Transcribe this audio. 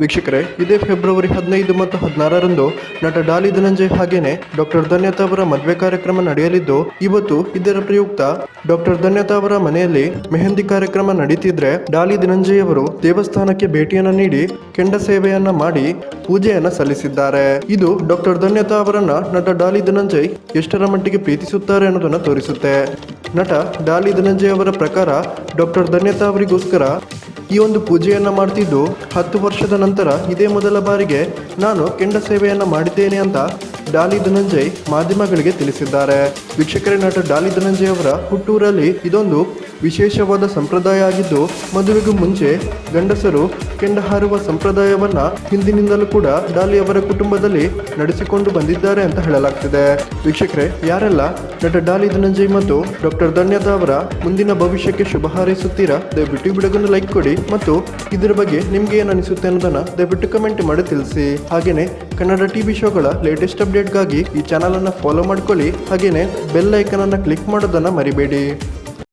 ವೀಕ್ಷಕರೇ, ಇದೇ ಫೆಬ್ರವರಿ ಹದಿನೈದು ಮತ್ತು ಹದಿನಾರರಂದು ನಟ ಡಾಲಿ ಧನಂಜಯ್ ಹಾಗೇನೆ ಡಾಕ್ಟರ್ ಧನ್ಯತಾ ಅವರ ಮದುವೆ ಕಾರ್ಯಕ್ರಮ ನಡೆಯಲಿದ್ದು, ಇವತ್ತು ಇದರ ಪ್ರಯುಕ್ತ ಡಾಕ್ಟರ್ ಧನ್ಯತಾ ಅವರ ಮನೆಯಲ್ಲಿ ಮೆಹಂದಿ ಕಾರ್ಯಕ್ರಮ ನಡೀತಿದ್ರೆ ಡಾಲಿ ಧನಂಜಯ್ ಅವರು ದೇವಸ್ಥಾನಕ್ಕೆ ಭೇಟಿಯನ್ನು ನೀಡಿ ಕೆಂಡ ಸೇವೆಯನ್ನ ಮಾಡಿ ಪೂಜೆಯನ್ನ ಸಲ್ಲಿಸಿದ್ದಾರೆ. ಇದು ಡಾಕ್ಟರ್ ಧನ್ಯತಾ ಅವರನ್ನ ನಟ ಡಾಲಿ ಧನಂಜಯ್ ಎಷ್ಟರ ಮಟ್ಟಿಗೆ ಪ್ರೀತಿಸುತ್ತಾರೆ ಅನ್ನೋದನ್ನ ತೋರಿಸುತ್ತೆ. ನಟ ಡಾಲಿ ಧನಂಜಯ್ ಅವರ ಪ್ರಕಾರ ಡಾಕ್ಟರ್ ಧನ್ಯತಾ ಅವರಿಗೋಸ್ಕರ ಈ ಒಂದು ಪೂಜೆಯನ್ನು ಮಾಡ್ತಿದ್ದು ಹತ್ತು ವರ್ಷದ ನಂತರ ಇದೇ ಮೊದಲ ಬಾರಿಗೆ ನಾನು ಕೆಂಡ ಸೇವೆಯನ್ನು ಮಾಡಿದ್ದೇನೆ ಅಂತ ಡಾಲಿ ಧನಂಜಯ್ ಮಾಧ್ಯಮಗಳಿಗೆ ತಿಳಿಸಿದ್ದಾರೆ. ವೀಕ್ಷಕರೇ, ನಟ ಡಾಲಿ ಧನಂಜಯ್ ಅವರ ಹುಟ್ಟೂರಲ್ಲಿ ಇದೊಂದು ವಿಶೇಷವಾದ ಸಂಪ್ರದಾಯ ಆಗಿದ್ದು ಮದುವೆಗೂ ಮುಂಚೆ ಗಂಡಸರು ಕೆಂಡ ಹಾರುವ ಸಂಪ್ರದಾಯವನ್ನ ಹಿಂದಿನಿಂದಲೂ ಕೂಡ ಡಾಲಿ ಅವರ ಕುಟುಂಬದಲ್ಲಿ ನಡೆಸಿಕೊಂಡು ಬಂದಿದ್ದಾರೆ ಅಂತ ಹೇಳಲಾಗ್ತಿದೆ. ವೀಕ್ಷಕರೇ, ಯಾರೆಲ್ಲ ನಟ ಡಾಲಿ ಧನಂಜಯ್ ಮತ್ತು ಡಾಕ್ಟರ್ ಧನ್ಯತಾ ಅವರ ಮುಂದಿನ ಭವಿಷ್ಯಕ್ಕೆ ಶುಭ ಹಾರೈಸುತ್ತೀರಾ, ದಯವಿಟ್ಟು ಬಿಡುಗನ್ನು ಲೈಕ್ ಕೊಡಿ ಮತ್ತು ಇದರ ಬಗ್ಗೆ ನಿಮ್ಗೆ ಏನು ಅನಿಸುತ್ತೆ ಅನ್ನೋದನ್ನ ದಯವಿಟ್ಟು ಕಮೆಂಟ್ ಮಾಡಿ ತಿಳಿಸಿ. ಹಾಗೇನೆ, ಕನ್ನಡ ಟಿವಿ ಶೋಗಳ ಲೇಟೆಸ್ಟ್ ಅಪ್ಡೇಟ್ಗಾಗಿ ಈ ಚಾನಲನ್ನು ಫಾಲೋ ಮಾಡ್ಕೊಳ್ಳಿ, ಹಾಗೇನೆ ಬೆಲ್ ಐಕನ್ ಅನ್ನ ಕ್ಲಿಕ್ ಮಾಡೋದನ್ನ ಮರಿಬೇಡಿ.